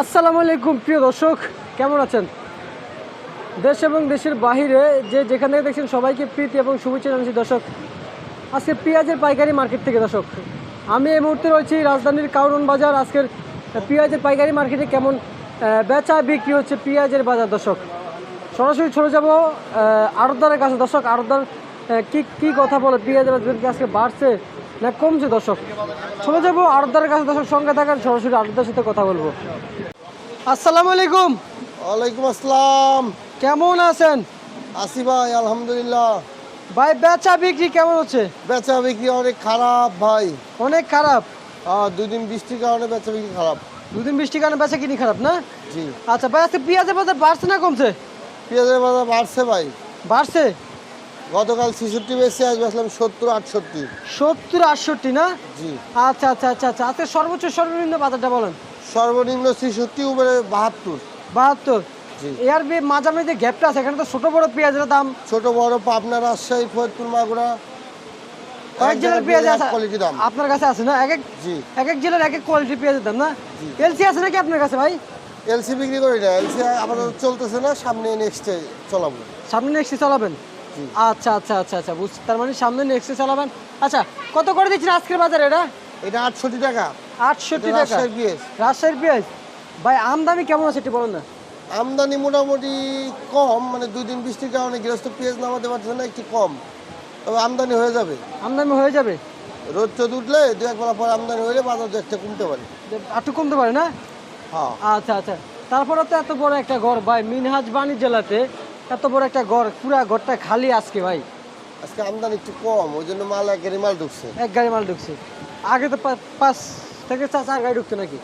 আসসালামু আলাইকুম প্রিয় দর্শক কেমন আছেন? দেশ এবং দেশের বাহিরে যে যেখান থেকে দেখছেন সবাইকে প্রীতি এবং শুভেচ্ছা জানাচ্ছি দর্শক। আজকে পেঁয়াজের পাইকারি মার্কেট থেকে দর্শক। আমি এই মুহূর্তে রয়েছি রাজধানীর কাউরন বাজার। আজকের পেঁয়াজের পাইকারি মার্কেটে কেমন বেচা বিক্রি হচ্ছে পেঁয়াজের বাজার দর্শক। সরাসরি চলে যাব আড়তদারের কাছে। দর্শক আহ, কি কি কথা বলে পেঁয়াজের বাজার আজকে বাড়ছে না কমছে দর্শক? চলে যাব আড়তদারের কাছে। দর্শক সঙ্গে থাকার সরাসরি আড়তদার সাথে কথা বলব। আসসালামু আলাইকুম। ওয়ালাইকুম আসসালাম। কেমন আছেন? আসি ভাই আলহামদুলিল্লাহ। ভাই বেচা বিক্রি কেমন হচ্ছে? বেচা বিক্রি অনেক খারাপ ভাই। অনেক খারাপ? আহ, দুই দিন বৃষ্টির কারণে বেচা বিক্রি খারাপ। দুদিন বৃষ্টির কারণে বেচা কিনি খারাপ না? জি। আচ্ছা ভাই আজকে পেঁয়াজের বাজার বাড়ছে না কমছে? পেঁয়াজের বাজার বাড়ছে ভাই। বাড়ছে? গতকাল ছেষট্টি বেশি আজ বেচলাম সত্তর আটষট্টি। সত্তর আটষট্টি না? জি। আচ্ছা আচ্ছা আচ্ছা আচ্ছা আজকে সর্বোচ্চ সর্বনিম্ন বাজারটা বলেন। সর্বনিম্ন ছেষট্টি উপরে বাহাত্তর। বাহাত্তর? জি। এর বে- মাঝামাঝি যে গ্যাপটা আছে এখানে তো ছোট বড় পেঁয়াজের দাম। ছোট বড় পাবনা রাজশাহী ফরিদপুর মাগুরা। কয়েক জেলার পেঁয়াজ আছে কোয়ালিটি দাম। আপনার কাছে আছে না? এক এক জি। এক এক জেলার এক এক পেঁয়াজের দাম না। এলসি আছে নাকি আপনার কাছে ভাই? এলসি বিক্রি করি না। এলসি আপাতত চলতেছে না সামনে নেক্সটে চলাবো। সামনে নেক্সটে চালাবেন। আচ্ছা আচ্ছা আচ্ছা আচ্ছা বুঝছি তার মানে সামনে নেক্সটে চালাবেন। আচ্ছা কত করে দিচ্ছেন আজকের বাজারে এটা? এটা আটষট্টি টাকা। আটষট্টি এটা টাকা। রাজশাহীর পেঁয়াজ রাজশাহীর পেঁয়াজ ভাই আমদানি কেমন আছে একটু বলুন না। আমদানি মোটামুটি কম মানে দুই দিন বৃষ্টির কারণে গৃহস্থ পেঁয়াজ নামাতে পারছে না একটু কম। তবে আমদানি হয়ে যাবে। আমদানি হয়ে যাবে? রোদ চোদ উঠলে দু এক বেলা পর আমদানি হলে বাজার একটা কমতে পারে। একটু কমতে পারে না? হ্যাঁ। আচ্ছা আচ্ছা। তারপরে তো এত বড় একটা ঘর ভাই মিনহাজ বাণী জেলাতে এত বড় একটা ঘর পুরা ঘরটা খালি আজকে ভাই। আজকে আমদানি একটু কম ওই জন্য মাল এক গাড়ি মাল ঢুকছে। এক গাড়ি মাল ঢুকছে। আগে তো পাঁচ থেকে চার চার গাড়ি ঢুকতো নাকি?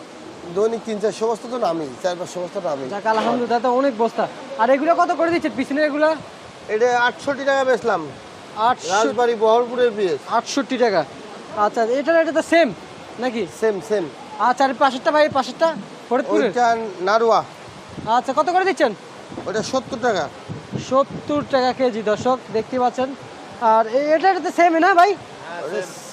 দৈনিক তিন চারশো বস্তা তো নামি চার পাঁচশো বস্তা নামি যাক আলহামদুলিল্লাহ তো অনেক বস্তা। আর এগুলো কত করে দিচ্ছে পিছনে এগুলো? এটা আটষট্টি টাকা বেচলাম। রাজবাড়ি বহরপুরের পেঁয়াজ আটষট্টি টাকা। আচ্ছা এটা এটা তো সেম নাকি? সেম সেম আচ্ছা আর পাশেরটা ভাই পাশেরটা? ফরিদপুরের? নারুয়া। আচ্ছা কত করে দিচ্ছেন? ওইটা সত্তর টাকা। সত্তর টাকা কেজি দর্শক দেখতে পাচ্ছেন। আর এটা এটা তো সেমই না ভাই?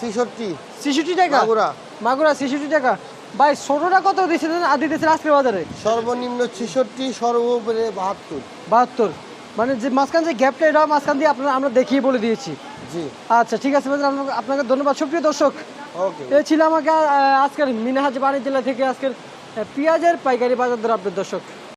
ছিষট্টি। ছেষট্টি টাকা? মাগুরা। মাগুরা ছেষট্টি টাকা। ভাই ছোটোটা কত দিয়েছিলেন দিয়েছেন আজকের বাজারে? সর্বনিম্ন ছিষট্টি সর্বোপরি বাহাত্তর। বাহাত্তর। মানে যে মাঝখান যে গ্যাপটা এটা মাঝখান দিয়ে আপনারা আমরা দেখিয়ে বলে দিয়েছি। জি। আচ্ছা ঠিক আছে আপনাকে- ধন্যবাদ। সুপ্রিয় দর্শক ওকে। এ ছিল আমাকে আজকের মিনাহাজ বাণিজ্য জেলা থেকে আজকের পেঁয়াজের পাইকারি বাজার দর আপনার দর্শক।